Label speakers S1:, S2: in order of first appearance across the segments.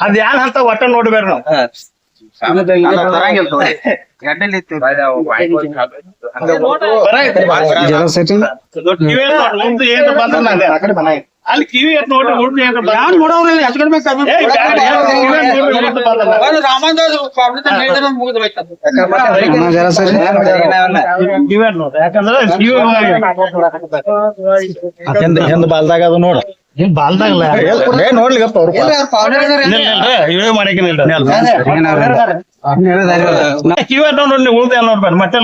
S1: ಅದ್ ಯಾನ್ ಅಂತ ಒಟ್ಟ ನೋಡ್ಬೇಡ್ರಿ ನಾವು. ಅಲ್ಲಿ ಕಿವಿ ಎತ್ ನೋಡ್ರಿ ಯಾಕಂದ್ರ
S2: ಹಿಂದ್ ಬಾಲ್ದಾಗ ಅದು ನೋಡ
S1: ಬಾಲ್ದಾಗಲ್ಲ
S2: ನೋಡ್ಲಿಗಪ್ಪ ಅವ್ರು
S1: ಮಾಡಕಿನ ಕಿವಿ ಉಳ್ದ ನೋಡ್ಬೇಡ ಮತ್ತೆ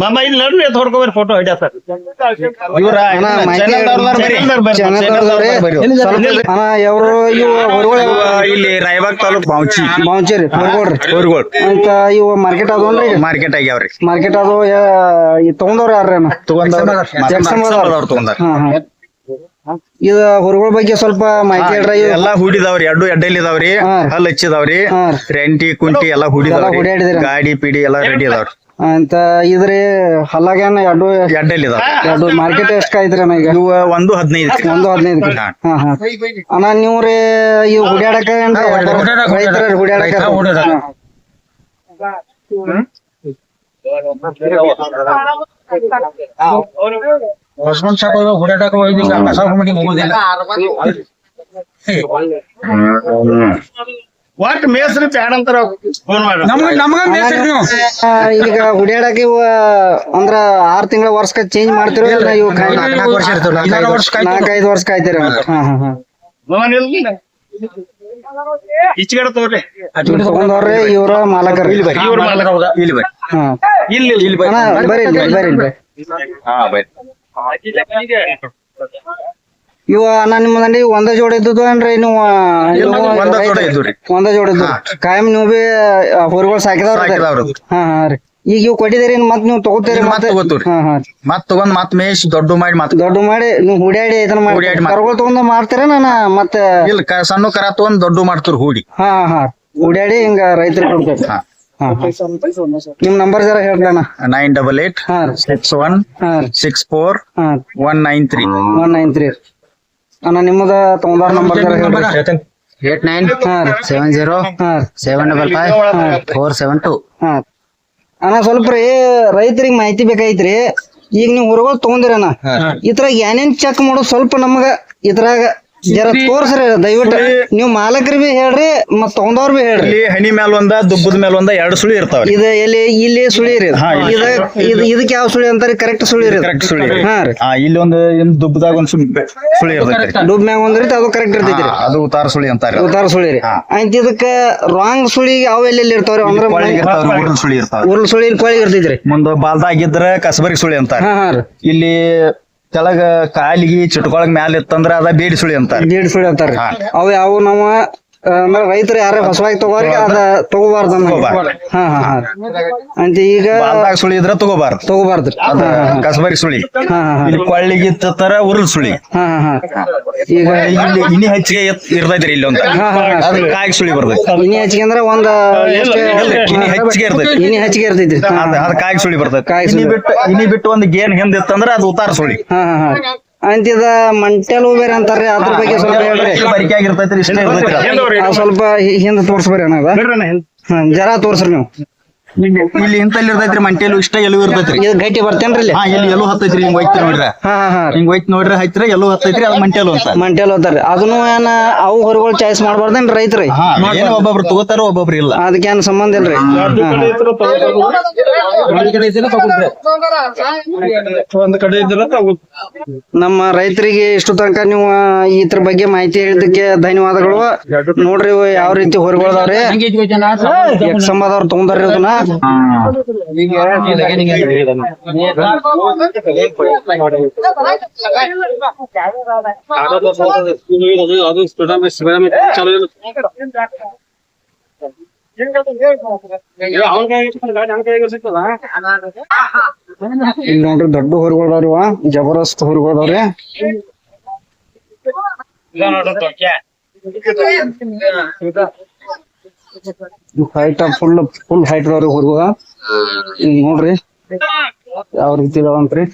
S1: ಮಾಮ ಇಲ್ಲಿ ನೋಡ್ರಿ ಹೊಡ್ಕೋಬೇರಿ ಫೋಟೋ ಹಿಡಿಯ ಸರ್.
S2: ಇವ್ರ ಇಲ್ಲಿ ರಾಯಬಾಗ್ ತಾಲೂಕ್ ಬಾಂಚಿ ಬಾಂಚಿ
S3: ಅಂತ ಇವ ಮಾರ್ಕೆಟ್ ಅದವಲ್ರಿ
S2: ಮಾರ್ಕೆಟ್ ಆಗ್ಯಾವ್ರಿ
S3: ಮಾರ್ಕೆಟ್ ಅದು ಈ ತಗೊಂಡವ್ರ ಯಾರ್ರಿ ತಗೊಂಡವ್ರ.
S2: ತಗೊಂಡವ್ರು ತಗೊಂಡಾರ.
S3: ಹಾ ಹಾ. ಇದು ಹುರುಗಳ ಬಗ್ಗೆ ಸ್ವಲ್ಪ ಮಾಹಿತಿ ಹೇಳ್ರಿ. ಇವು
S2: ಎಲ್ಲಾ ಹೂಡಿದಾವ್ರಿ ಎರಡು ಎಡ್ಡೆಲ್ ಇದಾವ್ರಿ
S3: ಹಾ.
S2: ಹಲ್ ಹಚ್ಚಿದಾವ್ರಿ
S3: ಹಾ.
S2: ರೆಂಟಿ ಕುಂಟಿ ಎಲ್ಲಾ ಹೂಡಿದಾವ್ರಿ
S3: ಹುಡ್ಯಾಡಿದಿರ.
S2: ಗಾಡಿ ಪಿಡಿ ಎಲ್ಲಾ ರೆಡಿ ಇದಾವ್ರಿ.
S3: ಅಂತ ಇದ್ರಿ ಹಲ್ಲಾಗೇನ ಎರಡು
S2: ಎಡ್ಡೆಲ್ ಇದಾವ್ರಿ.
S3: ಎರಡು ಮಾರ್ಕೆಟ್ ಎಷ್ಟ್ ಕಾಯ್ತ್ರಿ ಅಣ್ಣ ಈಗ?
S2: ಇವ ಒಂದು ಹದಿನೈದು
S3: ಒಂದು ಹದಿನೈದು
S2: ಹಾ.
S3: ಹಾ ಹಾ. ಅಣ್ಣ ನೀವು ರೀ ಇವ್ ಹುಡ್ಯಾಡಕ ಏನ್ರಿ? ರೈತರ ಹುಡ್ಯಾಡಕ
S4: ಕಸ ಮಟ್ಟಿಗೆ ಹೋಗುದಿಲ್ಲ.
S1: ಒಟ್ ಮೇಸ್ರಿ ಬ್ಯಾಡ ಅಂತಾರ ಫೋನ್ ಮಾಡ್ರಿ.
S4: ನಮ್ಗ ನಮ್ಗ ಬೇಸರ ನೀವು.
S3: ಈಗ ಹುಡ್ಯಾಡಕ ಇವ ಅಂದ್ರ ಆರ್ ತಿಂಗಳ ವರ್ಷಕ್ಕ ಚೇಂಜ್ ಮಾಡ್ತಿರೋ ಇಲ್ಲ ಇವು ನಾಲ್ಕೈದು ವರ್ಷ ಕಾಯ್ತೀರ?
S1: ಈಚೆಗಡೆ ತಗೋರಿ.
S3: ತಗೊಂಡವ್ರಿ ಇವ್ರ ಮಾಲಕರ.
S1: ಮಾಲಕ
S2: ಇಲ್ಲಿ ಬರ್ರಿ. ಇಲ್ಲಿ
S3: ಅಣ್ಣ ಇಲ್ಲಿ, ಬರ್ರಿ ಬರ್ರಿ.
S2: ಹಾ ಬರ್ರಿ.
S3: ಇವ ನಿಮ್ಮ ಅಂಡಿ ಒಂದ ಜೋಡಿ ಇದ್ದದ್ದು ಏನ್ರಿ ನೀವು
S2: ಒಂದ ಜೋಡಿ
S3: ರೈತ್ರು?
S2: ಇದ್ದುರಿ.
S3: ಒಂದ ಜೋಡ ಇದ್ದು ಕಾಯಂ ನೀವು ಬಿ ಹೊರಗಳು ಸಾಕಿದವ್ರ. ಹಾ ಹಾ ರೀ ಈಗ ಇವ್ ಕೊಟ್ಟಿದ್ದೀರಿ ಮತ್ ನೀವು ತಗೋತೀರಿ
S2: ಮತ್ತ್
S3: ಮತ್ತೆ. ಹಾ ಹಾ
S2: ಮತ್ ತಗೊಂಡ್ ಮತ್ ಮೇಶ್ ದೊಡ್ಡ ಮಾಡಿ ಮತ್
S3: ದೊಡ್ಡ ಮಾಡಿ ನೀವು ಹುಡಿಯಾಡಿ ಇದನ್ನ ಮಾಡಿ
S2: ಹುಡ್ಯಾಡಿ ಮಾಡ್-
S3: ಕರ್ಗೊಳ್ ತಗೊಂಡ್ ಮಾಡ್ತೀರ ನಾನ ಮತ್ತೆ
S2: ಇಲ್ಲ ಕ- ಸಣ್ಣ ಕರ ತಗೊಂಡ್ ದೊಡ್ಡ ಮಾಡ್ತಾರ ಹೂಡಿ
S3: ಹಾ ಹಾ ಹುಡಿಯಾಡಿ ಹಿಂಗ ರೈತರಿಗೆ ಕೊಡ್ತೇವೆ
S2: ಹಾ.
S3: ನಿಮ್ ನಂಬರ್ ಜರ ಹೇಳ್ರಿ ಅಣ್ಣ
S2: nine double eight six one six four
S3: ಹಾ
S2: one nine three.
S3: One nine three ಅಣ್ಣ ನಿಮ್ಮದ ತಗೊಂಡಾರ ನಂಬರ್ ಜರ ಹೇಳ್ರಿ.
S5: ಏಟ್ ನೈನ್ ಸೆವೆನ್ ಜೀರೋ
S3: ಹಾ
S5: seven double five four seven two.
S3: ಹಾ ಅಣ್ಣ ಸ್ವಲ್ಪ ರೀ ರೈತರಿಗೆ ಮಾಹಿತಿ ಬೇಕಾಯ್ತ್ರಿ. ಈಗ ನೀವು ಹೊರಗಡೆ ತಗೊಂಡಿರಣ್ಣ. ಇದ್ರಾಗ ಏನೇನ್ ಚೆಕ್ ಮಾಡೋದು ಸ್ವಲ್ಪ ನಮಗ ಇದ್ರಾಗ ಜರ ತೋರ್ಸ್ರಿ ದಯವಿಟ್ಟು. ನೀವು ಮಾಲಕರು ಬಿ ಹೇಳ್ರಿ ಮತ್ ತಗೊಂಡವ್ರ ಬಿ ಹೇಳ್ರಿ.
S2: ಇಲ್ಲಿ ಹಣಿ ಮ್ಯಾಲ ಒಂದ ದುಬ್ಬದ ಮ್ಯಾಲ ಒಂದ ಎರಡು ಸುಳಿ ಇರ್ತಾವ
S3: ಇದು ಎಲ್ಲಿ ಇಲ್ಲಿ ಸುಳಿ ರೀ
S2: ಹಾ, ಇಲ್ಲಿ.
S3: ಇದ ಇದ್ ಇದಕ್ ಯಾವ ಸುಳಿ ಅಂತಾರೆ? ಕರೆಕ್ಟ್ ಸುಳಿ ರೀ
S2: ಕರೆಕ್ಟ್ ಸುಳಿ
S3: ಹಾ ರೀ.
S2: ಆ ಇಲ್ಲಿ ಒಂದು ದುಬ್ಬದಾಗ ಒಂದ್ ಸುಳಿ ಸುಳಿ ದುಬ್
S3: ಡುಬ್ ಮ್ಯಾಗ ಒಂದ್ರಿ ಅದು ಕರೆಕ್ಟ್ ಇರ್ತೈತಿ
S2: ಹಾ, ಅದು ಉತ್ತಾರ ಸುಳಿ ಅಂತಾರ.
S3: ಉತ್ತಾರ ಸುಳಿ ರೀ.
S2: ಹಾ.
S3: ಆಯ್ತು ಇದಕ್ಕ ರಾಂಗ್ ಸುಳಿ ಯಾವ ಎಲ್ಲೆಲ್ಲಿ ಇರ್ತಾವ್ರಿ? ಅಂದ್ರ
S2: ಅಂದ್ರೆ ಇರ್ತಾವ್ರಿ ಉರುಳ್ ಸುಳಿ ಇರ್ತಾವ
S3: ಉರುಳ್ ಸುಳಿ ಕೊಳಿಗ್ ಇರ್ತೈತ್ರಿ
S2: ಮುಂದ ಬಾಲ್ದಾಗಿದ್ರ ಕಸಬರಿ ಸುಳಿ ಅಂತಾರೆ.
S3: ಹಾ ಹಾ ರೀ.
S2: ಇಲ್ಲಿ ಕೆಳಗ ಕಾಲಿಗೆ ಚಿಟ್ಕೊಳಗ್ ಮ್ಯಾಲ ಇತ್ತಂದ್ರ ಅದ ಬೇಡಿ ಸುಳಿ ಅಂತಾರ
S3: ದೀಡ್ ಸುಳಿ
S2: ಅಂತಾರ.
S3: ಅವು ಯಾವ ನಮ್ಮ ಆ, ಅಂದ್ರ ರೈತರು ಯಾರ ಹೊಸವಾಗಿ ತಗೋರಿ ಅದ ತಗೋಬಾರ್ದು. ಹಾ ಹಾ ಹಾ. ಅಂತ ಈಗ
S2: ಬಾಲ್ದಾಗ ಸುಳಿ ಇದ್ರ ತಗೋಬಾರ್ದು. ತಗೋಬಾರ್ದು. ಕಸಬರಿ ಸುಳಿ.
S3: ಹಾ ಹಾ ಹಾ.
S2: ಇಲ್ಲಿ ಕೊಳ್ಳಿಗೆ ತರ ಉರುಳ್ ಸುಳಿ.
S3: ಹಾ ಹಾ ಹಾ. ಈಗ
S2: ಇಲ್ಲಿ ಇನಿ ಹೆಚ್ಚಿಗೆ ಇರ್ತೈತ್ರಿ ಇಲ್ಲಿ ಒಂದ್
S3: ಹಾ, ಹಾ, ಹಾ.
S2: ಕಾಯಿ ಸುಳಿ ಬರ್ತೈತಿ.
S3: ಇನಿ ಹೆಚ್ಚಿಗೆ ಅಂದ್ರ ಒಂದ್
S2: ಇನಿ ಹೆಚ್ಚಿಗೆ ಇರ್ತೈತಿ.
S3: ಇನಿ ಹೆಚ್ಚಿಗೆ ಇರ್ತೈತಿ. ಹಾ
S2: ಅದ ಅದ ಕಾಯಿ ಸುಳಿ ಬರ್ತೈತಿ.
S3: ಕಾಯಿ
S2: ಇನಿ
S3: ಸುಳಿ.
S2: ಬಿಟ್ಟು ಇನಿ ಬಿಟ್ಟು ಒಂದ್ ಗೇನ್ ಹಿಂದ್ ಇತ್ತಂದ್ರ ಅದು ಉತ್ತಾರ ಸುಳಿ.
S3: ಹಾ ಹಾ ಹಾ. ಅಂತ ಮಂಟೆಲ್ ಬೇರೆ ಅಂತಾರ್ರಿ ಅದ್ರ ಬಗ್ಗೆ ಸ್ವಲ್ಪ ಹೇಳ್ರಿ.
S2: ಬರಿಕೆ ಆಗಿರ್ತೈತ್ರಿ ಇಷ್ಟೇ ಇರ್ತೈತ್ರಿ.
S3: ಆ, ಸ್ವಲ್ಪ ಹಿಂದೆ ಹಿಂದ್ ತೋರ್ಸ್ಬರಿ ಅಣ್ಣ ಅದ. ಹಾ ಜರ ತೋರ್ಸ್ರಿ ನೀವು.
S2: ಇಲ್ಲಿ ಇಂತಲ್ಲಿ ಇರ್ತೈತ್ರಿ ಮಂಟೇಲು ಇಷ್ಟ ಎಲ್ಲೂ ಇರ್ತೈತ್ರಿ.
S3: ಇದು ಗಟ್ಟಿ ಬರ್ತೇನ್ರಿ ಇಲ್ಲಿ?
S2: ಹಾ ಇಲ್ಲಿ ಎಲ್ಲೂ ಹತ್ತೈತ್ರಿ ಹಿಂಗ್ ಒಯ್ತಿ ನೋಡ್ರಿ.
S3: ಹಾ ಹಾ ಹಾ.
S2: ಹಿಂಗ್ ನೋಡ್ರಿ ಹೈತ್ರಿ ಎಲ್ಲೂ ಹತ್ತೈತ್ರಿ ಅದು ಮಂಟೇಲು ಅಂತ.
S3: ಮಂಟೆಲ್ ಹೋತಾರ್ರಿ ಅದನ್ನು ಏನ ಅವು ಹೊರಗಳು ಚಾಯ್ಸ್ ಮಾಡ್ಬಾರ್ದೇನ್ ರೈತ್ರಿ?
S2: ಹಾ ಏನು ಒಬ್ಬೊಬ್ರು ತಗೋತಾರ ಒಬ್ಬೊಬ್ರು ಇಲ್ಲ.
S3: ಅದಕ್ಕೇನ್ ಸಂಬಂಧ ಇಲ್ರಿ.
S1: ಒಂದ್ ಕಡೆ ಇದ್ರ
S3: ನಮ್ಮ ರೈತರಿಗೆ ಇಷ್ಟು ತನಕ ನೀವು ಇದ್ರ ಬಗ್ಗೆ ಮಾಹಿತಿ ಹೇಳಿದಕ್ಕೆ ಧನ್ಯವಾದಗಳು. ನೋಡ್ರಿ ಇವು ಯಾವ ರೀತಿ ಹೊರಗೋದವ್ರಿ ಎಕ್ಸಂಬದವ್ರು ತಗೊಂಡ್ರಿ ಅದನ್ನ. ಇಲ್ಲಿ ನೋಡ್ರಿ ದೊಡ್ಡ ಹೊರಗೋದವ್ರಿ ಇವ ಜಬರ್ದಸ್ತ್ ಹೊರಗೋದವ್ರಿ ಹೈಟ್ ಫುಲ್ ಫುಲ್ ಹೈಟ್ ಅವ್ರಿ ಹುಡುಗ ಇಲ್ಲಿ ನೋಡ್ರಿ. ಯಾವ ರೀತಿ ಇದಾವಂತ್ರಿ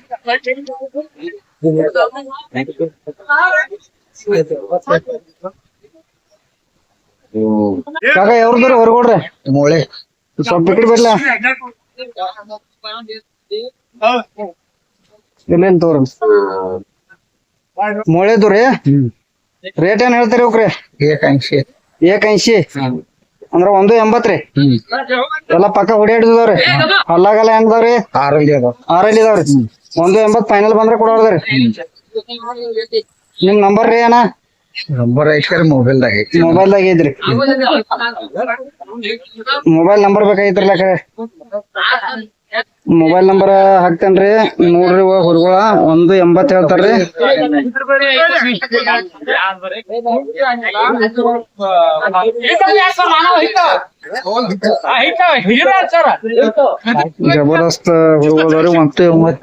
S3: ಕಾಕ ಯಾವ್ರದ್ರಿ ಹೊರಗೋಡ್ರಿ
S4: ಮೂಳೆ
S3: ಸ್ವಲ್ಪ ಬಿಟ್ಟು ಬರ್ಲ? ಇಲ್ಲೇನ್ ತೋರಿ ಮೊಳೆದು ರೀ? ರೇಟ್ ಏನ್ ಹೇಳ್ತೀರಿ ಅವ್ರಿ
S4: ಏಕಾಂಶಿ.
S3: ಏಕ್ ಐಂಶಿ ಅಂದ್ರ ಒಂದು ಎಂಬತ್ರಿ. ಎಲ್ಲ ಪಕ್ಕ ಹೊಡಿಯಾಡಿದವ್ರಿ ಅಲ್ಲಾಗಲ್ಲ ಹೆಂಗದವ್ರಿ?
S4: ಆರಲ್ಲಿ ಅದಾವ.
S3: ಆರಲ್ಲಿ ಇದಾವ್ರಿ ಒಂದು ಎಂಬತ್ ಫೈನಲ್ ಬಂದ್ರೆ ಕೊಡೋದ್ರಿ ನಿಮ್ ನಂಬರ್ ರೀ ಅಣ್ಣ?
S4: ನಂಬರ್ ಐತ್ರಿ ಮೊಬೈಲ್ ದಾಗ
S3: ಮೊಬೈಲ್ ದಾಗ ಐತ್ರಿ. ಮೊಬೈಲ್ ನಂಬರ್ ಬೇಕಾಗಿತ್ರಲ್ಲ ಕರೆ ಮೊಬೈಲ್ ನಂಬರ್ ಹಾಕ್ತೇನ್ರಿ. ನೋಡ್ರಿ ಹುಡುಗಳ ಒಂದು ಎಂಬತ್ ಹೇಳ್ತಾರ್ರಿ. ಜಬರ್ದಸ್ತ್ ಹುಡುಗದವ್ರಿ ಒಂದು ಎಂಬತ್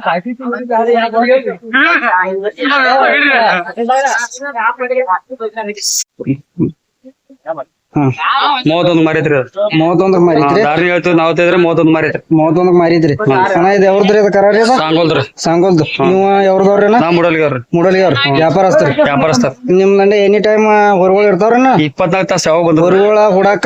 S6: ಮೂವತ್ತೊಂದು ಮಾರೈತ್ರಿ ಅದು
S3: ಮೂವತ್ತೊಂದ್ರ ಮಾರಿದ್ರಿ.
S6: ದಾರಿ ಹೇಳ್ತೀವಿ ನಾವ್ ತಿದ್ರೆ ಮೂವತ್ತೊಂದ್ ಮಾರೈತ್ರಿ
S3: ಮೂವತ್ತೊಂದಕ್ ಮಾರಿದ್ರಿ. ಅಣ್ಣ ಇದು ಯಾವ್ದ್ರಿ ಅದ ಕರಾರಿ ಅದ?
S6: ಸಾಂಗೋಲ್ದ್ರಿ
S3: ಸಾಂಗೋಲ್ದು. ನೀವು ಯಾವ್ರದವ್ರಿ
S6: ನಾ ಮುಡಲ್ಗವ್ರಿ
S3: ಮೂಡಲಿ ಅವ್ರ ವ್ಯಾಪಾರಸ್ತ್ರಿ
S6: ವ್ಯಾಪಾರಸ್ಥರ್.
S3: ನಿಮ್ ದಂಡೆ ಎನಿ ಟೈಮ್ ಹೊರಗಳು ಇರ್ತಾವ್ರನ?
S6: ಇಪ್ಪತ್ನಾಲ್ಕು ತಾಸ ಯಾವಾಗ ಬಂದ್ರು
S3: ಹೊರಗಳ ಹುಡಾಕ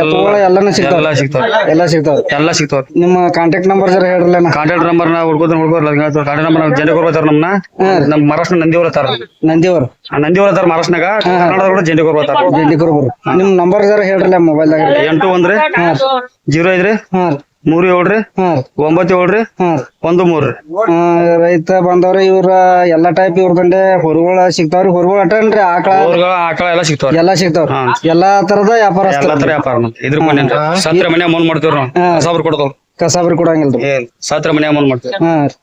S3: ಎತ್ತುಗಳ ಎಲ್ಲಾನು ಸಿಗ್ತಾವ.
S6: ಎಲ್ಲಾ ಸಿಗ್ತಾವ
S3: ಎಲ್ಲಾ ಸಿಗ್ತಾವ.
S6: ಎಲ್ಲಾ ಸಿಗ್ತಾವ
S3: ನಿಮ್ಮ ಕಾಂಟ್ಯಾಕ್ಟ್ ನಂಬರ್ ಜರ ಹೇಳ್ರಲ್ಲ
S6: ಕಾಂಟ್ಯಾಕ್ಟ್ ನಂಬರ್ ನಾ ಹುಡ್ಕೋದ್ರ ಹುಡ್ಕೋರ್ ಕಾಂಟ್ಯಾಕ್ಟ್ ನಂಬರ್ ಜನ ಕೊಡ್ತಾರ ನಮ್ಮ ನಮ್ ಮಹಾರಾಷ್ಟ್ರ ನಂದಿ ಹೊರತಾರ
S3: ನಂದಿಯವ್ರು
S6: ನಂದಿ ಬರ್ತಾರ ಮಹಾರಾಷ್ಟ್ರನಾಗ ಕನ್ನಡದ ಕೂಡ ಜನ ಬರ್ತಾರ
S3: ಜಲ್ದಿ ಕೊಡ್ಬರು ನಿಮ್ ನಂಬರ್ ಜರ ಹೇಳ್ರಲ್ಲ ಮೊಬೈಲ್ ದಾಗ
S6: ಎಂಟು ಒಂದ್ರಿ? ಜೀರೋ ಐದ್ರಿ?
S3: ಹಾ ರೀ.
S6: ಮೂರು ಏಳ್ರಿ?
S3: ಹಾ
S6: ಒಂಬತ್ತು ಏಳ್ರಿ?
S3: ಹಾ
S6: ಒಂದು ಮೂರ್ರಿ?
S3: ಆ, ರೈತ ಬಂದವ್ರಿ ಇವ್ರ ಎಲ್ಲಾ ಟೈಪ್ ಇವ್ರ ದಂಡೆ ಹೊರಗಳ ಸಿಗ್ತಾವ್ರಿ. ಹೊರಗಳ ಅಟನ್ರಿ ಆಕಳ?
S6: ಹೊರಗಳ ಆಕಳ ಎಲ್ಲಾ ಸಿಗ್ತಾವ್ರಿ.
S3: ಎಲ್ಲಾ ಸಿಗ್ತಾವ್ರಿ. ಎಲ್ಲಾ ತರದ ವ್ಯಾಪಾರ
S6: ಎಲ್ಲಾ ತರ ವ್ಯಾಪಾರ. ಇದ್ರ ಮನೆ ಸತ್ರ ಮನೆ ಅಮೌಂಟ್ ಮಾಡ್ತೀವ್ರಿ ನಾವು. ಸಾವಿರ ಕೊಡ್ತಾವ್
S3: ಕಸಾಬ್ರಿ ಕೊಡಂಗಿಲ್ರಿ.
S6: ಸತ್ರ ಮನೆ ಅಮೌಂಟ್ ಮಾಡ್ತೀವಿ.
S3: ಹಾ ರೀ.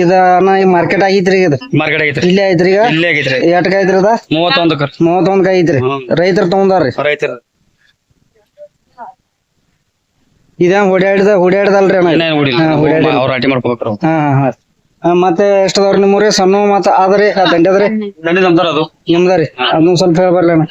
S3: ಇದ ನಾ ಈ ಮಾರ್ಕೆಟ್ ಆಗೈತ್ರಿ ಇದು?
S6: ಮಾರ್ಕೆಟ್ ಆಗೈತ್ರಿ.
S3: ಇಲ್ಲೇ ಐತ್ರಿ ಈಗ?
S6: ಇಲ್ಲೇ ಆಗೈತ್ರಿ.
S3: ಎಟ್ಕ ಐತ್ರಿ ಅದ?
S6: ಮೂವತ್ತೊಂದು ಕರ್
S3: ಮೂವತ್ತೊಂದ್ ಐತ್ರಿ ರೈತರು ತಗೊಂಡಾರ್ರಿ?
S6: ರೈತರ.
S3: ಇದೇನ್ ಓಡಾಡಿದ ಅಣ್ಣ?
S6: ಇನ್ನೇನ್
S3: ಹಾ.
S6: ಅವ್ರ
S3: ಮತ್ತೆ ಎಷ್ಟದವ್ರಿ ನಿಮ್ಮೂರಿ? ಸಣ್ಣ ಮತ್ತ ಆದ್ರಿ? ಆ ದಂಡ್ಯದ್ರಿ
S6: ದಂಡಿ ಅದು.
S3: ನಿಮ್ದರಿ? ಅದನ್ನ ಸ್ವಲ್ಪ ಹೇಳ್ಬರ್ಲಿ ಅಣ್ಣ.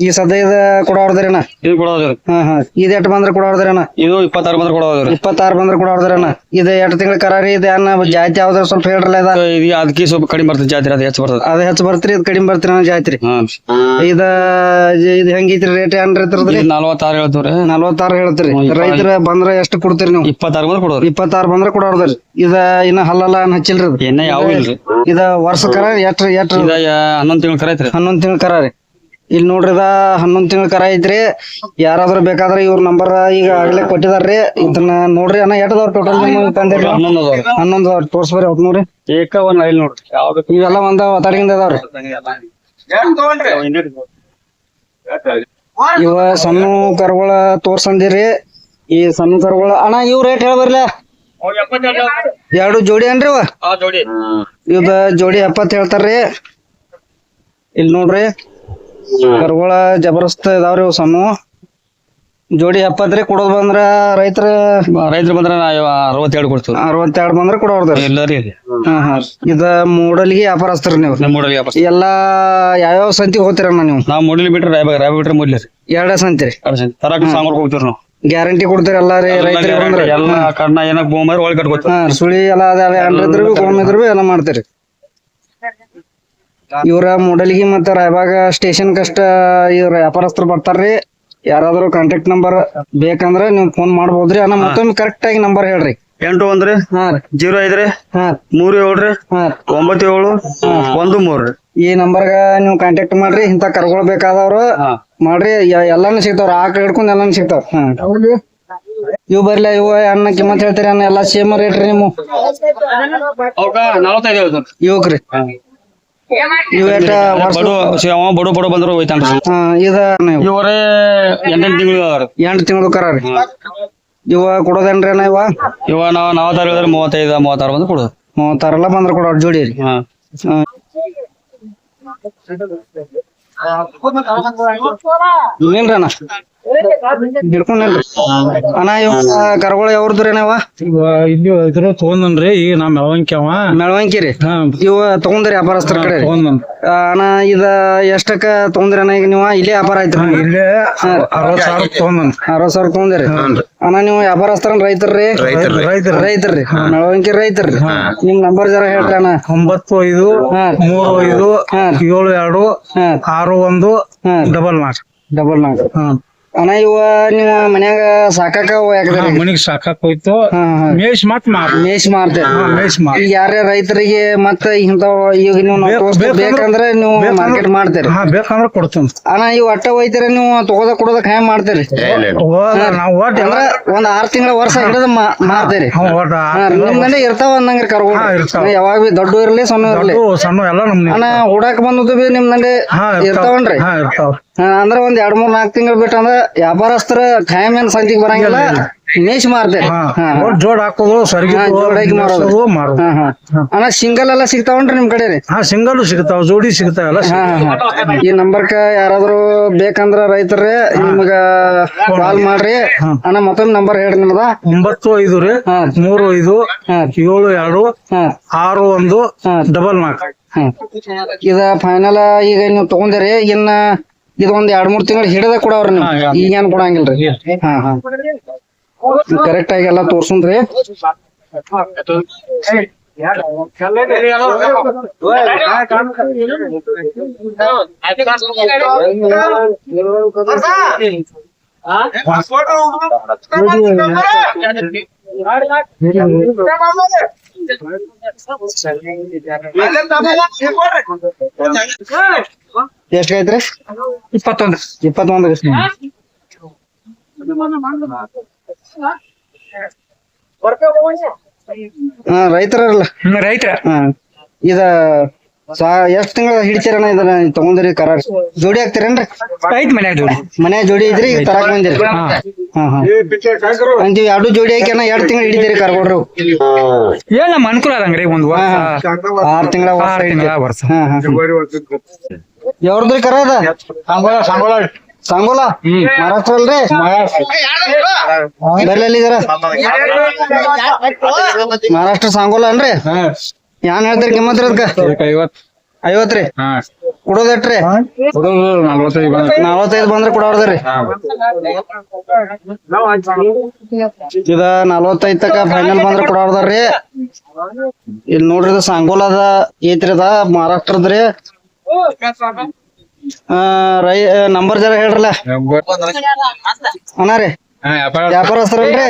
S3: ಈ ಸದ್ಯ ಇದ ಕೊಡೋರ್ದ್ರಿ ಅಣ್ಣ
S6: ಇದು ಕೊಡೋದ್ರಿ
S3: ಹಾ ಹಾ. ಇದ್ ಎಟ್ ಬಂದ್ರ ಕೊಡೋರ್ದ್ರಿ
S6: ಇದು ಇಪ್ಪತ್ತಾರು ಬಂದ್ರೆ ಕೊಡೋದ್ರಿ
S3: ಇಪ್ಪತ್ತಾರು ಬಂದ್ರ ಕೊಡೋರ್ದ್ರಿ ಅಣ್ಣ ಇದು ಎಷ್ಟ್ ತಿಂಗಳ ಕರಾರಿ ಇದೆ ಅನ್ನ ಜಾತಿ ಯಾವ್ದಾರ ಸ್ವಲ್ಪ ಹೇಳ್ರಲ್ಲ ಇದ?
S6: ಇದು ಅದಕ್ಕೆ ಸ್ವಲ್ಪ ಕಡಿಮೆ ಬರ್ತದೆ ಜಾತ್ರಿ ಅದು ಹೆಚ್ಚು ಬರ್ತದೆ.
S3: ಅದು ಹೆಚ್ಚು ಬರ್ತ್ರಿ ಇದ್ ಕಡಿಮೆ ಬರ್ತೀರಿ ನಾನು ಜಾತ್ರಿ. ಇದ ಇದ್ ಹೆಂಗೈತ್ರಿ ರೇಟ್ ಏನ್ರಿ
S6: ಇದು ನಲ್ವತ್ತಾರು ಹೇಳ್ತೀವ್ರಿ.
S3: ನಲ್ವತ್ತಾರು ಹೇಳ್ತೀರಿ. ರೈತರ ಬಂದ್ರ ಎಷ್ಟು ಕೊಡ್ತೀರಿ ನೀವು?
S6: ಇಪ್ಪತ್ತಾರು ಬಂದ್ರೆ ಕೊಡೋದ್ರಿ
S3: ಇಪ್ಪತ್ತಾರು ಬಂದ್ರ ಕೊಡೋರ್ದ್ರಿ ಇದ ಇನ್ನ ಹಲ್ಲಲ್ಲ ಅನ್ ಹಚ್ಚಿಲ್ರಿ
S6: ಯಾವ ಇಲ್ರಿ.
S3: ಇದ ವರ್ಷ ಕರ ಎಷ್ಟು ಎಷ್ಟು
S6: ಇದ ಹನ್ನೊಂದು ತಿಂಗಳು ಕರ ಐತ್ರಿ
S3: ಹನ್ನೊಂದ್ ತಿಂಗಳ ಕರ ರೀ ಇಲ್ಲಿ ನೋಡ್ರಿ ಹನ್ನೊಂದು ಹನ್ನೊಂದ್ ತಿಂಗಳ ಕರ ಐತ್ರಿ. ಯಾರಾದ್ರೂ ಬೇಕಾದ್ರೆ ಇವ್ರ ನಂಬರ್ ಈಗ ಆಗ್ಲೇ ಕೊಟ್ಟಿದಾರ್ರಿ. ಇದನ್ನ ನೋಡ್ರಿ ಅಣ್ಣ ಎಷ್ಟದವ್ರ ಟೋಟಲ್ ತಂದಿರಿ?
S6: ಹನ್ನೊಂದು
S3: ಹನ್ನೊಂದು ಅದಾವ್ರಿ ತೋರ್ಸ್ಬರ್ರಿ ಅವ್ರ ನೋಡ್ರಿ
S6: ಏಕ ಒಂದ್ ಐಲ್ ನೋಡ್ರಿ. ಯಾವ್ದು?
S3: ಇವೆಲ್ಲ ಒಂದ ಒತ್ತಾಡಿಗಿಂದ ಅದಾವ್ರಿ. ಇವ ಸಣ್ಣ ಕರುಗಳ ತೋರ್ಸಂದಿರಿ. ಈ ಸಣ್ಣ ಕರುಗಳ ಅಣ್ಣ ಇವ್ ರೇಟ್ ಹೇಳ್ಬರ್ಲ. ಎರಡು ಜೋಡಿ ಅನ್ರಿ ಇವ? ಇವ್ದ ಜೋಡಿ ಎಪ್ಪತ್ ಹೇಳ್ತಾರ್ರಿ. ಇಲ್ಲಿ ನೋಡ್ರಿ. ಕರುಗಳ ಜಬರ್ದಸ್ತ್ ಇದಾವ್ರಿ ಇವ್ ಸಣ್ಣ. ಜೋಡಿ ಎಪ್ಪತ್ರಿ ಕೊಡೋದ್ ಬಂದ್ರ ರೈತರ
S6: ರೈತರು ಬಂದ್ರ ನಾ ಇವ ಅರವತ್ತೆರಡು ಕೊಡ್ತೀವಿ.
S3: ಅರವತ್ತೆರಡ್ ಬಂದ್ರ ಕೊಡೋರ್ದ
S6: ಇಲ್ಲ ರೀ
S3: ಹಾ ಹಾ. ಇದ ಮೂಡಲ್ಗಿ ವ್ಯಾಪಾರ ಹಚ್ತಾರಿ ನೀವು.
S6: ನಮ್ಮ ಮೂಡಲಿ ವ್ಯಾಪಾರ
S3: ಎಲ್ಲಾ ಯಾವ್ಯಾವ ಸಂತಿಗೆ ಹೋಗ್ತೀರಣ್ಣ ನೀವು?
S6: ನಾವು ಮೂಡಲಿ ಬಿಟ್ರೆ ರಾಯಬಾಗ ರಾಯಬಾಗ ಬಿಟ್ರೆ ಮೂಡಲಿ ರೀ.
S3: ಎರಡ ಸಂತಿರಿ
S6: ತರಕ ಸಾಂಗ್ರ ಹೋಗ್ತೀವಿ ನಾವು.
S3: ಗ್ಯಾರಂಟಿ ಕೊಡ್ತೀರಿ ಎಲ್ಲಾ ರೀ ರೈತರಿಗೆ ಬಂದ್ರ.
S6: ಎಲ್ಲ ಕಣ್ಣ ಏನಕ್ ಬೋಮರ್ ಒಳಗೆ ಕಟ್ಕೋತೀವಿ.
S3: ಸುಳಿ ಎಲ್ಲ ಅದಾವೆ ಅಂಡ್ರಿದ್ರು ಗೋಮಿದ್ರು ಎಲ್ಲ ಮಾಡ್ತೀರಿ. ಇವ್ರ ಮೂಡಲ್ಗಿ ಮತ್ತ ರಾಯಬಾಗ ಸ್ಟೇಷನ್ ಕಷ್ಟ ಇವ್ರ ವ್ಯಾಪಾರಸ್ಥರು ಬರ್ತಾರ್ರಿ. ಯಾರಾದ್ರೂ ಕಾಂಟ್ಯಾಕ್ಟ್ ನಂಬರ್ ಬೇಕಂದ್ರ ನೀವು ಫೋನ್ ಮಾಡ್ಬೋದ್ರಿ. ಅಣ್ಣ ಮತ್ತೊಮ್ಮೆ ಕರೆಕ್ಟ್ ಆಗಿ ನಂಬರ್ ಹೇಳ್ರಿ.
S6: ಎಂಟು ಒಂದ್ರಿ ಜೀರೋ ಐದ್ರಿ
S3: ಹಾ
S6: ಮೂರು ಏಳ್ರಿ ಒಂಬತ್ತು ಏಳು? ಒಂದು ಮೂರು ರೀ.
S3: ಈ ನಂಬರ್ಗ ನೀವು ಕಾಂಟ್ಯಾಕ್ಟ್ ಮಾಡ್ರಿ. ಇಂತ ಕರ್ಗೊಳ್ ಬೇಕಾದವ್ರು ಮಾಡ್ರಿ. ಎಲ್ಲಾನು ಸಿಗ್ತಾವ್ರ. ಆಕಳ ಹಿಡ್ಕೊಂಡ್ ಎಲ್ಲಾನು ಸಿಗ್ತಾವ್. ಇವ್ ಬರ್ಲ ಇವ ಅನ್ನ ಕಿಮ್ಮತ್ ಹೇಳ್ತೀರಿ ಅನ್ನ ಎಲ್ಲಾ ಸೇಮ್ ರೇಟ್ ರೀ ನೀವು
S6: ಅವಕ್ಕ ನಲವತ್ತೈದು ಹೇಳ್ತಾರ
S3: ಇವಕ್ರಿ ಇವ್ ವರ್ಷ
S6: ಬಡು ಅವ ಬಡು ಬಡು ಬಂದ್ರು ಹೋಯ್ತಾನ್ರಿ
S3: ಹಾ ಇದ
S6: ಇವರೇ ಎಂಟೆಂಟು ತಿಂಗಳು
S3: ಎಂಟು ತಿಂಗಳು ಕರ ರೀ. ಇವ ಕೊಡೋದೇನ್ರಿ ಅಣ್ಣ ಇವ?
S6: ಇವ ನಾವ್ ನಲವತ್ತಾರು ಹೇಳಿದ್ರೆ ಮೂವತ್ತೈದು ಮೂವತ್ತಾರು ಬಂದ್ರೆ ಕೊಡೋದು.
S3: ಮೂವತ್ತಾರಲ್ಲ ಬಂದ್ರ ಕೊಡೋ ಜೋಡಿ ರೀ.
S6: ಹಾ.
S3: ಅಣ್ಣ. ಹಿಡ್ಕೊಂಡಲ್ರಿ ಅಣ್ಣ ಇವ್ ಕರ್ಗಳು ಯಾವ್ದ್ರಿ ನಾವ
S4: ಈಗ ಇಲ್ಲಿ ಇದ್ರ ತಗೊಂಡನ್ರಿ ಈಗ ನಾ ಮೆಳವಂಕಿ ಅವ.
S3: ಮೆಳವಂಕಿ ರೀ? ಇವ ತಗೊಂಡ್ರಿ ಕಡೆ ಅಣ್ಣ ಇದ ಎಷ್ಟಕ್ಕ ತಗೊಂಡ್ರಿ ಅಣ್ಣ ಈಗ ನೀವು? ಇಲ್ಲೇ ವ್ಯಾಪಾರ ಐತ್ರಿ
S4: ಇಲ್ಲೇ ಅರವತ್ ಸಾವಿರ
S3: ಅರವತ್ ಸಾವಿರ ತಗೊಂಡ್ರಿ? ಅಣ್ಣ ನೀವು ವ್ಯಾಪಾರಸ್ಥರ ರೈತರ್ರಿ?
S4: ರೈತರ
S3: ರೈತರ್ರಿ. ಮೆಳವಂಕಿ ರೈತರ್ರಿ. ನಿಮ್ ನಂಬರ್ ಜರ ಹೇಳ್ರಿ ಅಣ್ಣ.
S4: ಒಂಬತ್ತು ಐದು. ಮೂರು ಐದು. ಏಳು ಎರಡು
S3: ಹಾ.
S4: ಆರು ಒಂದು
S3: ಹಾ.
S4: ಡಬಲ್ ನಾಲ್ಕು.
S3: ಡಬಲ್ ನಾಲ್ಕು. ಅಣ್ಣ ಇವ ನೀವು ಮನ್ಯಾಗ ಸಾಕಾಕ ಯಾಕದ್ರಿ
S4: ಮನಿಗ್ ಸಾಕಾಕ್ ಹೋಯ್ತು.
S3: ಹಾ ಹಾ.
S4: ಮೇಷ್ ಮತ್ ಮಾರ್
S3: ಮೇಷ್ ಮಾರ್ತೀರಿ
S4: ಮೇಷ್ ಮಾರ್
S3: ಈಗ ಯಾರ್ಯಾರ ರೈತರಿಗೆ ಮತ್ತ ಇಂಥವ್ ಈಗ ನೀವು ನಾವ್
S4: ಬೇಕ್- ಬೇಕಂದ್ರ-
S3: ಬೇಕಂದ್ರೆ ನೀವು
S4: ಬೇಕಂದ್ರ-
S3: ಮಾರ್ಕೆಟ್ ಮಾಡ್ತೀರಿ.
S4: ಹಾ ಬೇಕಂದ್ರ ಕೊಡ್ತೇನೆ.
S3: ಅಣ್ಣ ಇವ್ ಒಟ್ಟ ಒಯ್ತೀರ ನೀವು ತಗೋದ ಕೊಡೋದಕ್ ಹ್ಯಾಂಗ ಮಾಡ್ತೀರಿ?
S4: ನಾವು ಒಟ್ ಎಲ್ಲ
S3: ಅಂದ್ರ ಒಂದ್ ಆರ್ ತಿಂಗಳ ವರ್ಷ ಹಿಡಿದು ಮಾರ್ತೀರಿ.
S4: ಹಾ, ಒಟ್ ಆ-
S3: ಹಾ, ನಿಮ್ಗಂದ್ರೆ ಇರ್ತಾವ ಅಂದಂಗ್ರಿ ಕರ್ಗಳು.
S4: ಹಾ, ಇರ್ತಾವ.
S3: ಯಾವಾಗ ಬಿ ದೊಡ್ಡ ಇರ್ಲಿ ಸಣ್ಣ ಇರ್ಲಿ.
S4: ದೊಡ್ಡ ಸಣ್ಣ ಎಲ್ಲ ನಮ್ನಿ
S3: ಅಣ್ಣ ಹುಡಾಕ್ ಬಂದದ್ದು ಬಿ ನಿಮ್ ನಂಡೆ
S4: ಹಾ
S3: ಇರ್ತಾವನ್ರಿ.
S4: ಹಾ ಇರ್ತಾವ.
S3: ಅಂದ್ರ ಒಂದ್ ಎರಡ್ ಮೂರ್ ನಾಲ್ಕ್ ತಿಂಗಳು ಬಿಟ್ಟು ಅಂದ್ರ ವ್ಯಾಪಾರಸ್ಥರ ಟೈಮ್ ಏನ್ ಸಂತಿಗ್ ಬರಂಗಿಲ್ಲ ನೇಷ್
S4: ಹಾ ಜೋಡ್ ಹಾಕೋದು ಸರ್ಗಿ
S3: ಮಾರೋದು.
S4: ಮಾರೋದು.
S3: ಹಾ ಅಣ್ಣ ಸಿಂಗಲ್ ಎಲ್ಲ ಸಿಗ್ತಾವನ್ರಿ ನಿಮ್ ಕಡೆ ರೀ
S4: ಹಾ ಸಿಂಗಲ್ ಸಿಗ್ತಾವ ಜೋಡಿ
S3: ಸಿಗ್ತಾವಲ್ಲ. ಈ ನಂಬರ್ಕ ಯಾರಾದ್ರೂ ಬೇಕಂದ್ರ ರೈತರೇ ನಿಮ್ಗ ಕಾಲ್ ಮಾಡ್ರಿ. ಅಣ್ಣ ಮತ್ತೊಂದ್ ನಂಬರ್ ಹೇಳ್ರಿ ನಿಮ್ದ.
S4: ಒಂಬತ್ತು ಐದು ರೀ ಮೂರು ಐದು ಏಳು ಎರಡು ಆರು ಒಂದು ಡಬಲ್ ನಾಲ್ಕು.
S3: ಇದ ಫೈನಲ್ ಈಗ ನೀವು ತಗೊಂಡಿರಿ ಇನ್ನ ಇದು ಒಂದ್ ಎರಡ್ ಮೂರ್ ತಿಂಗಳು ಹಿಡದ ಕೊಡವ್ರಿ ನೀವು. ಈಗೇನ್ ಕೊಡಂಗಿಲ್ರಿ? ಹಾ ಹಾ. ಕರೆಕ್ಟ್ ಆಗಿ ಎಲ್ಲಾ ತೋರ್ಸುನ್ರಿ ಎಷ್ಟ್ ಐತ್ರಿ
S4: ಇಪ್ಪತ್ತೊಂದು
S3: ಇಪ್ಪತ್ತೊಂದ್ ಹಾ ರೈತರಲ್ಲ?
S4: ರೈತರ.
S3: ಹಾ. ಇದ ಸಾ ಎಷ್ಟ್ ತಿಂಗಳ ಹಿಡಿತೀರಣ್ಣ ಇದನ್ನ ತಗೊಂಡ್ರಿ ಕರಾರ್? ಜೋಡಿ ಹಾಕ್ತೀರೇನ್ರಿ?
S4: ಐತ್ ಮನ್ಯಾಗ ಜೋಡಿ.
S3: ಮನೆ ಜೋಡಿ ಇದ್ರಿ ಈಗ ತರಾಕ್ ಬಂದಿರಿ. ಹಾ. ಹಾ ಅಂತೀವಿ ಎರಡು ಜೋಡಿ ಹಾಕ್ಯಾನ ಎರಡ್ ತಿಂಗಳ ಹಿಡಿತೀರಿ ಕರ್ಕೊಂಡ್ರು. ಏನ
S4: ಏನ್ ನಮ್ಮ ಅನುಕೂಲ ಅದಂಗ್ರಿ ಒಂದ್ ವರ್ಷ.
S3: ಆರ್ ತಿಂಗಳ
S4: ಆರ್ ತಿಂಗಳ ವರ್ಷ.
S3: ಯಾವ್ದ್ರಿ ಕರ ಅದ? ಸಂಗೋಲ ಮಹಾರಾಷ್ಟ್ರ ಅಲ್ರಿ ಬರ್ಲಿ ಇದರ ಮಹಾರಾಷ್ಟ್ರ. ಸಂಗೋಲ. ಅನ್ರಿ ಯಾನ್ ಹೇಳ್ತೀರಿ ಕಿಮ್ಮತ್ ಅದಕ್ಕ?
S4: ಐವತ್.
S3: ಐವತ್ರಿ
S4: ಹಾ.
S3: ಕೊಡೋದಟ್ರಿ
S4: ಹುಡುಗರು ನಲ್ವತ್ತೈದು ಬಂದ
S3: ನಲವತ್ತೈದು ಬಂದ್ರೆ ಕೊಡೋದ್ರಿ ಇದ ನಲವತ್ತೈದ್ ತಕ ಫೈನಲ್ ಬಂದ್ರೆ ಕೊಡೋರ್ದಾರ್ರಿ ಇಲ್ಲಿ ನೋಡ್ರಿ ಇದು ಸಾಂಗೋಲ್ ಅದ ಐತ್ರಿ ಅದ ಮಹಾರಾಷ್ಟ್ರದ್ರಿ ಆ, ರೈ ನಂಬರ್ ಜರ ಹೇಳ್ರಲ್ಲ? ಅಣ್ಣ ರೀ. ವ್ಯಾಪಾರಸ್ಥರಲ್ರಿ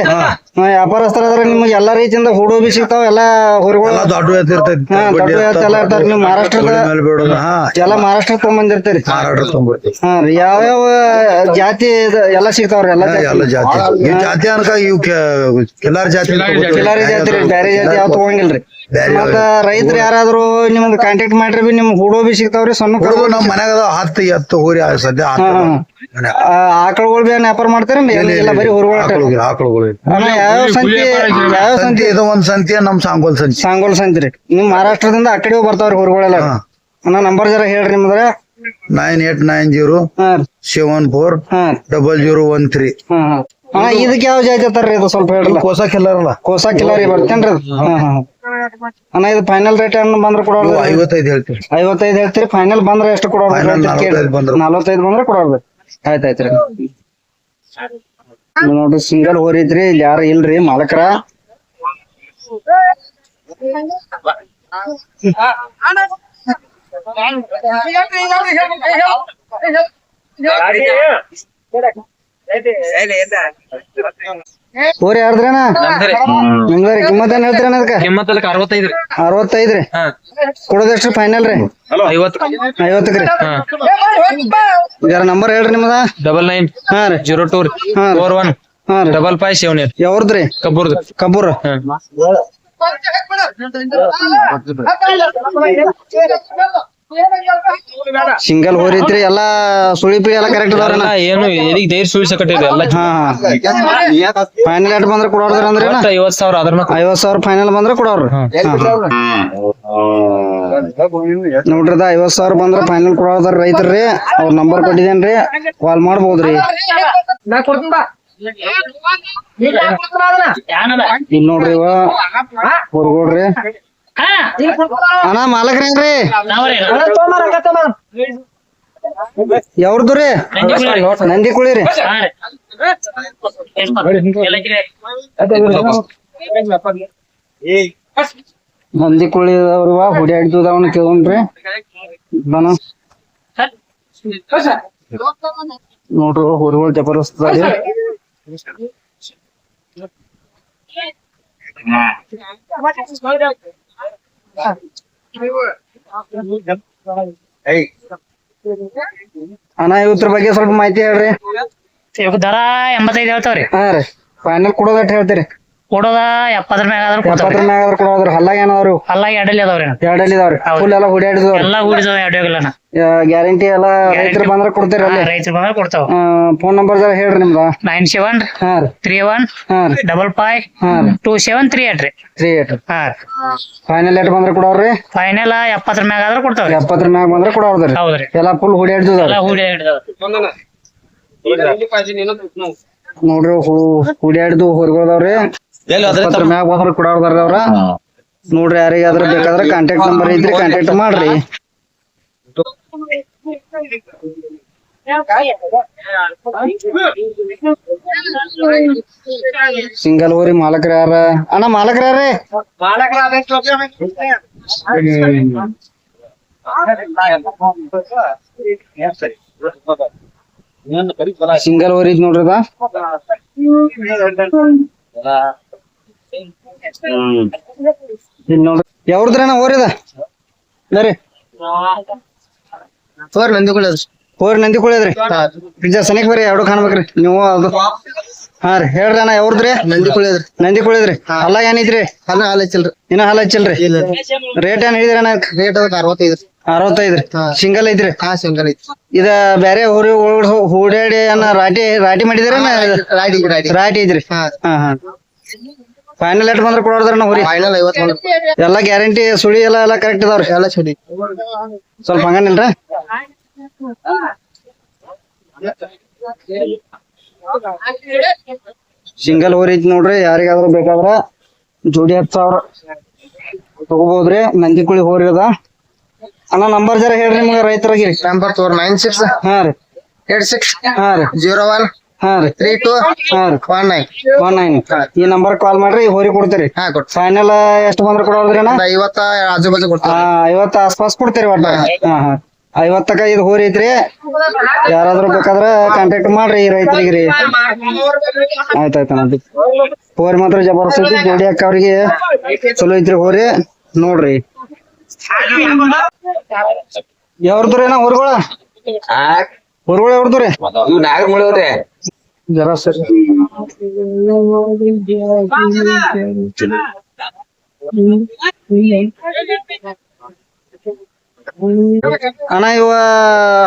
S3: ವ್ಯಾಪಾರಸ್ಥರ ಅದ್ರ? ನಿಮ್ಗೆ ಎಲ್ಲಾ ರೀತಿಯಿಂದ ಹೂಡು ಬಿ ಸಿಗ್ತಾವ ಎಲ್ಲಾ ಹುರಿಗಳು
S2: ದೊಡ್ಡ ಎತ್ತಿರ್ತೈತಿ
S3: ಹಾ ದೊಡ್ಡ ಎತ್ತು ಎಲ್ಲ ಇರ್ತಾರ ನೀವು ಮಹಾರಾಷ್ಟ್ರದ ಎಲ್ಲಾ ಮಹಾರಾಷ್ಟ್ರ ತಗೊಂಬಂದಿರ್ತೀರಿ.
S2: ಯಾವ ಯಾವ
S3: ಹಾ ರೀ. ಯಾವ್ಯಾವ ಜಾತಿ ಇದ- ಎಲ್ಲಾ ಸಿಗ್ತಾವ್ರಿ? ಎಲ್ಲಾ ಜಾತಿ?
S2: ಎಲ್ಲ ಜಾತಿ. ಈ ಜಾತಿ ಅನ್ಕ ಇವ್ ಕಿಲಾರ್ ಜಾತಿ
S3: ಕಿಲಾರಿ ಜಾತಿ. ರೀ. ಬ್ಯಾರೆ ಜಾತಿ ಯಾವ ತಗೊಂಗಿಲ್ರಿ. ಮತ್ತ ರೈತರು ಯಾರಾದ್ರೂ ನಿಮ್ದು ಕಾಂಟ್ಯಾಕ್ಟ್ ಮಾಡ್ರಿ ಬಿ ನಿಮ್ ಹೂಡೋ ಬಿ ಸಿಗ್ತಾವ್ರಿ. ಸಣ್ಣ
S2: ಹುಡುಗ ನಮ್ ಮನ್ಯಾಗ ಹತ್ತು ಎತ್ತು ಹೋರಿ ಸದ್ಯ
S3: ಆಕಳುಗಳು ವ್ಯಾಪಾರ ಬರೀ ಹುರುಗಳ
S2: ಆಕಳುಗಳು. ಆಕಳುಗಳು
S3: ಯಾವ ಸಂತಿ ಯಾವ
S2: ಸಂತಿ?
S3: ಸಂತಿ
S2: ಇದು ಒಂದ್ ಸಂತಿ ನಮ್ ಸಾಂಗೋಲ್ ಸಂತಿ.
S3: ಸಾಂಗೋಲ್ ಸಂತಿ ರೀ. ನಿಮ್ ಮಹಾರಾಷ್ಟ್ರದಿಂದ ಆ ಕಡೆ ಬರ್ತಾವ್ರಿ ಹುರುಗಳೆಲ್ಲ. ಅಣ್ಣ ನಂಬರ್ ಜರ ಹೇಳ್ರಿ ನಿಮ್ದ್ರ.
S2: Nine eight nine zero seven four double zero one three.
S3: ಹಾ ಇದಕ್ಕೆ ಯಾವ ಜಾತಿ ಅತ್ತಾರ್ರಿ ಇದು ಸ್ವಲ್ಪ ಹೇಳ್ರಿ.
S2: ಕೋಸಾ ಕಿಲ್ಲರಲ್ಲ
S3: ಕೋಸಾ ಕಿಲ್ಲರಿ ಬರ್ತೇನ್ರಿ ಹಾ ಹಾ ಅಣ್ಣ ಇದು ಫೈನಲ್ ರೇಟ್ ಬಂದ್ರ ಬಂದ್ರೆ ಕೊಡೋದು?
S2: ಐವತ್ತೈದು ಹೇಳ್ತೀರಿ.
S3: ಐವತ್ತೈದು ಹೇಳ್ತೀರಿ. ಫೈನಲ್ ಬಂದ್ರೆ ಎಷ್ಟು ಕೊಡೋದು
S2: ನಲ್ವತ್ತೈದು ನಲವತ್ತೈದು ಬಂದ್ರೆ.
S3: ನಲವತ್ತೈದು ಬಂದ್ರೆ ಕೊಡೋದು. ಆಯ್ತ್ ಆಯ್ತ್ರಿ ಇದು ನೋಡ್ರಿ ಸಿಂಗಲ್ ಹೋರಿದ್ರಿ ಇಲ್ಲಿ ಯಾರು ಇಲ್ರಿ ಮಾಲಕರ? ಹೋರಿ ಯಾರ್ದ್ರಣ ನಿಮ್ದ್ರಿ ಕಿಮ್ಮತ್ ಏನ್ ಹೇಳ್ತೀರಣ್ಣ ಅದಕ್ಕ?
S6: ಕಿಮ್ಮತ್ತಲ್ಲಿ ಅರವತ್ತೈದು
S3: ಅರವತ್ತೈದ್ರಿ ಕೊಡೋದೆಷ್ಟ್ರಿ ಫೈನಲ್ ರೀ?
S6: ಐವತ್ತು.
S3: ಐವತ್ತಕ್ರಿ ಯಾರ ನಂಬರ್ ಹೇಳ್ರಿ ನಿಮ್ಮದ
S6: ಡಬಲ್ ನೈನ್
S3: ಹಾ ರೀ.
S6: ಜೀರೋ ಟೂ
S3: ಹಾ ರೀ.
S6: ಫೋರ್ ಒನ್
S3: ಹಾ ರೀ.
S6: ಡಬಲ್ ಫೈವ್ ಸೆವೆನ್ ಏಟ್
S3: ಯಾವ್ದ್ರಿ
S6: ಕಬ್ಬೂರ್ದು.
S3: ಕಬ್ಬೂರ್. ಸಿಂಗಲ್ ಹೋರಿ ಐತ್ರಿ ಎಲ್ಲಾ ಸುಳಿಪ್ರಿ ಎಲ್ಲ ಕರೆಕ್ಟ್ ಅದಾವ್ರಣ್ಣ
S6: ಏನು ಎದಿಗ್ ಧೈರ್ಯ ಸುಳಿಸಕಟ್ಟಿದೆ ಎಲ್ಲ
S3: ಹಾ ಹಾ. ಫೈನಲ್ ಎಟ್ ಬಂದ್ರೆ ಕೊಡೋದ್ರ ಅಂದ್ರೆ
S6: ಐವತ್ ಸಾವಿರ ಅದ್ರ
S3: ಐವತ್ ಸಾವಿರ ಫೈನಲ್ ಬಂದ್ರೆ ಕೊಡೋರು ನೋಡ್ರಿ ಐವತ್ ಸಾವಿರ ಬಂದ್ರೆ ಫೈನಲ್ ಕೊಡೋದ್ರ ರೈತರ್ರಿ. ಅವ್ರ ನಂಬರ್ ಕೊಟ್ಟಿದೇನ್ರಿ ಕಾಲ್ ಮಾಡ್ಬೋದ್ರಿ. ಇಲ್ ನೋಡ್ರಿ ಇವ ಹೊರಗೋಡ್ರಿ. ಅಣ್ಣ ಮಾಲಕ್ರೇನ್ರಿ ಯಾವ್ದು ರೀ? ನಂದಿ ಕುಳಿ ರೀ. ನಂದಿ ಕುಳಿ ಅವ್ರವ ಹುಡ್ಯಾಡ್ದು ಅವನು ಕೇಳ್ರಿ ಬನ ನೋಡ್ರಿ ಹೊರಗೋಳ್ ಜಬರ್ದಸ್ತ್. ಅಣ್ಣ ಇವತ್ರ ಬಗ್ಗೆ ಸ್ವಲ್ಪ ಮಾಹಿತಿ ಹೇಳ್ರಿ.
S7: ದರ ಎಂಬತ್ತೈದು ಹೇಳ್ತಾವ್ರಿ.
S3: ಹಾ ರೀ. ಫೈನಲ್ ಕೊಡೋದಟ್ ಹೇಳ್ತೀರಿ.
S7: ಕೊಡೋದ ಎಪ್ಪತ್ತರ ಮ್ಯಾಗ ಆದ್ರ ಕೊಡ್ತಾವ್ರಿ.
S3: ಎಪ್ಪತ್ತರ ಮ್ಯಾಗ ಕೊಡೋದ್ರ ಹಲ್ಲಾಗ ಏನಾದ್ರು
S7: ಎರಡಲ್ಲಿ ಅದಾವ್ರಿ
S3: ಎರಡಲ್ಲಿ ಇದಾವ್ರಿ ಫುಲ್ ಎಲ್ಲ ಹುಡ್ಯಾಡಿದವ್ರಿ. ಗ್ಯಾರಂಟಿ ಎಲ್ಲ ರೈತರು ಬಂದ್ರ ಕೊಡ್ತೀರಿ ಅಲ್ಲಿ.
S7: ರೈತರು ಬಂದ್ರೆ ಕೊಡ್ತಾವ.
S3: ಫೋನ್ ನಂಬರ್ ಜರ ಹೇಳ್ರಿ ನಿಮ್ದ.
S7: ನೈನ್ ಸೆವೆನ್
S3: ಹಾ ರೀ.
S7: ತ್ರೀ ಒನ್
S3: ಹಾ ರೀ.
S7: ಡಬಲ್ ಫೈವ್
S3: ಹಾ ರೀ.
S7: ಟೂ ಸೆವೆನ್ ತ್ರೀ ಏಟ್ ರೀ.
S3: ತ್ರೀ ಏಟ್
S7: ಹಾ
S3: ಫೈನಲ್ ಏಟ್ ಬಂದ್ರ ಕೊಡೋರ್ರಿ?
S7: ಫೈನಲ್ ಎಪ್ಪತ್ತರ ಮ್ಯಾಗ ಆದ್ರ ಕೊಡ್ತಾವ್ರಿ.
S3: ಎಪ್ಪತ್ತರ ಮ್ಯಾಗ ಬಂದ್ರ ಕೊಡೋರ್ದ್ರಿ
S7: ಹೌದ್ರಿ
S3: ಎಲ್ಲಾ ಫುಲ್ ಹುಡ್ಯಾಡ್ದವ್ರಿ.
S7: ಎಲ್ಲಾ ಹೂಡಿ ಹಿಡ್ದಾವ
S3: ನೋಡ್ರಿ ಹುಡ್ಯಾಡ್ದು ಹೊರಗೋದವ್ರಿ ಎಪ್ಪತ್ತರ ಮ್ಯಾಗ ಬಂದ್ರ ಕೊಡೋರ್ದಾರ ಅವ್ರ. ನೋಡ್ರಿ ಯಾರಿಗಾದ್ರ ಬೇಕಾದ್ರ ಕಾಂಟ್ಯಾಕ್ಟ್ ನಂಬರ್ ಇದ್ರೆ ಕಾಂಟ್ಯಾಕ್ಟ್ ಮಾಡ್ರಿ. ಸಿಂಗಲ್ ಓರಿ ಮಾಲಕರ ಯಾರ? ಅಣ್ಣ ಮಾಲಕರ ಯಾರ್ರಿ? ಸಿಂಗಲ್ ಓರಿ ನೋಡ್ರಿ ಇಲ್ಲಿ ನೋಡ್ರಿ ಹೋರಿ ನಂದಿ ಕುಳಿದ್ರಿ ಸನಿಕ್ ಬರ್ರಿ ಎರಡು ಕಾಣ್ಬೇಕ್ರಿ. ನೀವು ಅದು. ಹಾ ರೀ ಹೇಳ್ರಿ ಅಣ್ಣ ಯಾವ್ದ್ರಿ?
S5: ನಂದಿ ಕುಳಿದ್ರಿ
S3: ನಂದಿ ಕುಳಿದ್ರಿ ಅಲ್ಲ
S5: ಹಾಲು ಹಚ್ಚಿಲ್ರಿ
S3: ಇನ್ನ ಹಾಲ ಹಚ್ಚಿಲ್ರಿ ರೇಟ್ ಏನ್ ಹೇಳಿದ್ರಿ ಅಣ್ಣ?
S5: ರೇಟ್ ಅದಕ್ಕೆ ಅರವತ್ತೈದು
S3: ಅರವತ್ತೈದ್ರಿ ಸಿಂಗಲ್ ಐತ್ರಿ?
S5: ಹಾ ಸಿಂಗಲ್ ಐತಿ
S3: ಇದ ಬ್ಯಾರೆ ಊರಿ ಹೂಡಾಡಿ ಅನ್ನ ರಾಟಿ ರಾಟಿ ಮಾಡಿದ್ರ
S5: ರಾಟಿ
S3: ರಾಟಿ. ಐತ್ರಿ?
S5: ಹಾ
S3: ಹಾ. ಫೈನಲ್ ಎಟ್ ಬಂದ್ರೆ ಕೊಡೋದ್ರಣ್ಣ ಹೋರಿ
S5: ಫೈನಲ್ ಐವತ್ತು ಎಲ್ಲ
S3: ಎಲ್ಲಾ ಗ್ಯಾರಂಟಿ ಸುಳಿ ಎಲ್ಲ ಎಲ್ಲ ಕರೆಕ್ಟ್ ಇದಾವ್ರಿ
S5: ಎಲ್ಲ ಚಡಿ
S3: ಸ್ವಲ್ಪ ಹಂಗನಿಲ್ರ ಸಿಂಗಲ್ ಹೋರಿ ಐತಿ ನೋಡ್ರಿ ಯಾರಿಗಾದ್ರೂ ಬೇಕಾದ್ರ ಜೋಡಿ ಹತ್ತು ಸಾವಿರ ತಗೋಬಹುದ್ರಿ ನಂದಿ ಕುಳಿ ಹೋರಿ ಅದ. ಅಣ್ಣ ನಂಬರ್ ಜರ ಹೇಳ್ರಿ ನಿಮ್ಗೆ ರೈತರಾಗಿ.
S5: ನಂಬರ್ ತೋರ್ ನೈನ್ ಸಿಕ್ಸ್
S3: ಹಾ ರೀ.
S5: ಏಟ್ ಸಿಕ್ಸ್
S3: ಹಾ ರೀ.
S5: ಜೀರೋ ಒನ್
S3: ಹಾ ರೀ.
S5: ತ್ರೀ ಟೂ
S3: ಹಾ ರೀ.
S5: ಒನ್ ನೈನ್
S3: ಒನ್ ನೈನ್ ಈ ನಂಬರ್ ಕಾಲ್ ಮಾಡ್ರಿ ಹೋರಿ ಕೊಡ್ತೀರಿ.
S5: ಹಾ
S3: ಫೈನಲ್ ಎಷ್ಟು ಬಂದ್ರೆ ಕೊಡೋದ್ರಿ ಅಣ್ಣ
S5: ಐವತ್ತ ಆಜು ಬಾಜು
S3: ಐವತ್ತ ಆಸ್ಪಾಸ್ ಕೊಡ್ತೀರಿ ಒಟ್ಟ. ಹಾ. ಹಾ ಐವತ್ತಕ್ಕ ಇದು ಹೋರಿ ಐತ್ರಿ. ಯಾರಾದ್ರೂ ಬೇಕಾದ್ರ ಕಾಂಟ್ಯಾಕ್ಟ್ ಮಾಡ್ರಿ ಈ ರೈತರಿಗೆ ರೀ ಆಯ್ತಾಯ್ತ ನೋಡಿ ಹೋರಿ ಮಾತ್ರ ಜಬರ್ದಸ್ತ್ ಐತಿ ಜೋಡಿ ಅಕ್ಕ ಅವ್ರಿಗೆ. ಚಲೋ ಐತ್ರಿ ಹೋರಿ. ನೋಡ್ರಿ. ಏನೋ ಅಣ್ಣ ಹೊರಗಳ ಹೊರಗಳ ಯಾವ್ದ್ರಿ ಜರ ಸರಿ. ಅಣ್ಣ ಇವ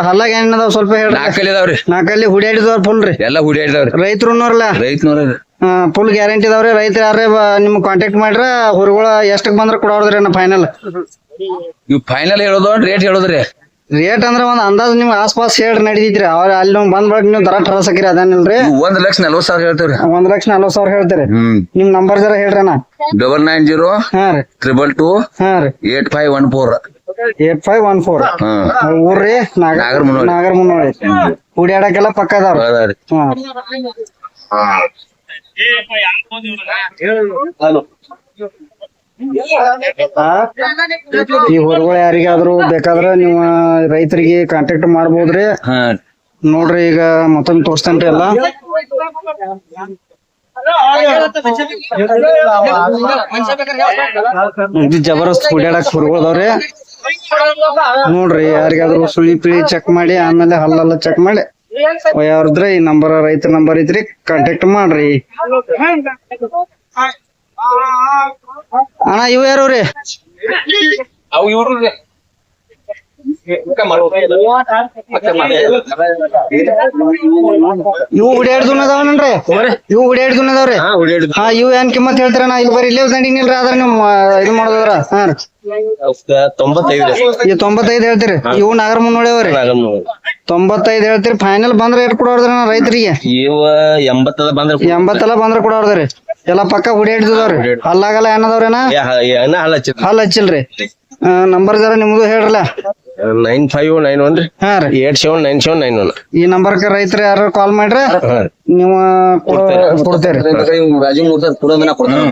S3: ಹಲ್ಲಾಗ ಏನದಾವ್ ಸ್ವಲ್ಪ ಹೇಳ್ರಿ.
S8: ನಾಲ್ಕಲ್ಲಿ ಇದಾವ್ರಿ
S3: ನಾಲ್ಕಲ್ಲಿ ಹುಡ್ಯಾಡಿದವ್ರ ಫುಲ್ ರೀ.
S8: ಎಲ್ಲ ಹುಡಿಯಾಡಿದವ್ರಿ
S3: ರೈತರು ಅನ್ನೋರ್ಲ
S8: ರೈತನವ್ರ
S3: ಫುಲ್ ಗ್ಯಾರಂಟಿ ಇದಾವ್ರಿ ರೈತರು ಯಾರೇ ನಿಮ್ಗೆ ಕಾಂಟ್ಯಾಕ್ಟ್ ಮಾಡ್ರ ಹೊರಗಳ ಎಷ್ಟಕ್ ಬಂದ್ರ ಕೊಡೋದ್ರಿ ಅಣ್ಣ ಫೈನಲ್
S8: ನೀವು ಫೈನಲ್ ಹೇಳೋದು ರೇಟ್ ಹೇಳೋದ್ರಿ.
S3: ರೇಟ್ ಅಂದ್ರ ಒಂದ್ ಅಂದಾಜ್ ನಿಮ್ ಆಸ್ಪಾಸ್ ಹೇಳ್ರಿ ನಡೀತಿದ್ರಿ ಅವ್ರ ಅಲ್ಲಿ ನೀವು ಬಂದ್ ಬಳಕ ನೀವು ದರ ಟ್ರಸಕಿರಿ ಅದೇನಿಲ್ರಿ?
S8: ಇವ್ ಒಂದ್ ಲಕ್ಷ ನಲ್ವತ್ ಸಾವಿರ ಹೇಳ್ತೇವ್ರಿ.
S3: ಒಂದ್ ಲಕ್ಷ ನಲ್ವತ್ ಸಾವಿರ ಹೇಳ್ತೀರಿ.
S8: ಹ್ಮ್.
S3: ನಿಮ್ ನಂಬರ್ ಜರ ಹೇಳ್ರಿ ಅಣ್ಣ
S8: ಡಬಲ್ ನೈನ್ ಜೀರೋ
S3: ಹಾ ರೀ.
S8: ಟ್ರಿಬಲ್ ಟೂ
S3: ಹಾ ರೀ.
S8: Eight five one four
S3: eight five one four ಊರ್ರಿ Nagar
S8: Nagaramunnoli.
S3: Nagar Munnoli ಹುಡ್ಯಾಡಕ್ಕೆಲ್ಲ ಪಕ್ಕ ಅದಾವ್ರಿ.
S8: ಅದಾವ್ರಿ.
S3: ಹಾ. ಈ ಹೊರಗಳು ಯಾರಿಗಾದ್ರೂ ಬೇಕಾದ್ರೆ ನೀವು ರೈತರಿಗೆ ಕಾಂಟ್ಯಾಕ್ಟ್ ಮಾಡ್ಬೋದ್ರಿ.
S8: ಹಾ.
S3: ನೋಡ್ರಿ ಈಗ ಮತ್ತೊಮ್ಮೆ ತೋರಿಸ್ತೇನ್ರಿ ಎಲ್ಲ. ಇದು ಜಬರ್ದಸ್ತ್ ಓಡಾಡಕ್ ಹೊರಗೋದವ್ರಿ ನೋಡ್ರಿ ಯಾರಿಗಾದ್ರೂ ಸುಳಿ ಪಿಳಿ ಚೆಕ್ ಮಾಡಿ ಆಮೇಲೆ ಹಲ್ಲೆಲ್ಲ ಚೆಕ್ ಮಾಡಿ. ಯಾವ್ದ್ರಿ ಈ ನಂಬರ್ ರೈತರ ನಂಬರ್ ಐತ್ರಿ ಕಾಂಟ್ಯಾಕ್ಟ್ ಮಾಡ್ರಿ. ಅಣ್ಣ ಇವ್ ಯಾರು ರೀ?
S8: ಅವ್ ಇವ್ರು
S3: ಇವು ಹುಡಿಯಾಡ್ ಅದಾವನ್ರಿ ಇವು ಹುಡಿಯಾಡ್ ಅದಾವ್ರಿ ಹಾ ಇವು ಏನ್ ಕಿಮ್ಮತ್ ಹೇಳ್ತಾರಣ್ಣ ಇಲ್ಲಿ ಬರೀ ಇಲ್ಲೇ ದಂಡಿ ನಿಲ್ರಿ ಆದ್ರ ನೀವು ಇದು ಮಾಡೋದ್ರ ಹಾ ರೀ.
S9: ತೊಂಬತ್ತೈದು
S3: ಈ ತೊಂಬತ್ತೈದು ಹೇಳ್ತೀರಿ? ಇವು ನಾಗರ ಮುನ್ನೋಳಿಯವ್ರಿ ತೊಂಬತ್ತೈದು ಹೇಳ್ತೀರಿ? ಫೈನಲ್ ಬಂದ್ರೆ ಎಟ್ ಕೊಡೋದ್ರಿ ನಾ ರೈತರಿಗೆ?
S9: ಇವ ಎಂಬತ್ತದ ಬಂದ್ರೆ
S3: ಎಂಬತ್ತೆಲ್ಲ ಬಂದ್ರೆ ಕೊಡೋದ್ರಿ ಎಲ್ಲ ಪಕ್ಕ ಹುಡಿಯಾಡ್ದವ್ರಿ ಹಲ್ಲಾಗಲ್ಲ ಏನದವ್ರೇನ
S9: ಹಲ್ಲ
S3: ಹಲ್ ಹಚ್ಚಿಲ್ರಿ. ನಂಬರ್ ಜರ ನಿಮ್ದು ಹೇಳ್ರಲ್ಲ.
S9: ನೈನ್ ಫೈವ್ ನೈನ್ ಒನ್ ರೀ.
S3: ಹಾ ರೀ.
S9: Eight seven nine seven nine one
S3: ಈ ನಂಬರ್ ರೈತರು ಯಾರು ಕಾಲ್ ಮಾಡ್ರಿ ನೀವು ಕೊಡ್ತೇರಿ.
S6: ಮೂರ್ತ ಕೊಡೋದನ್ನ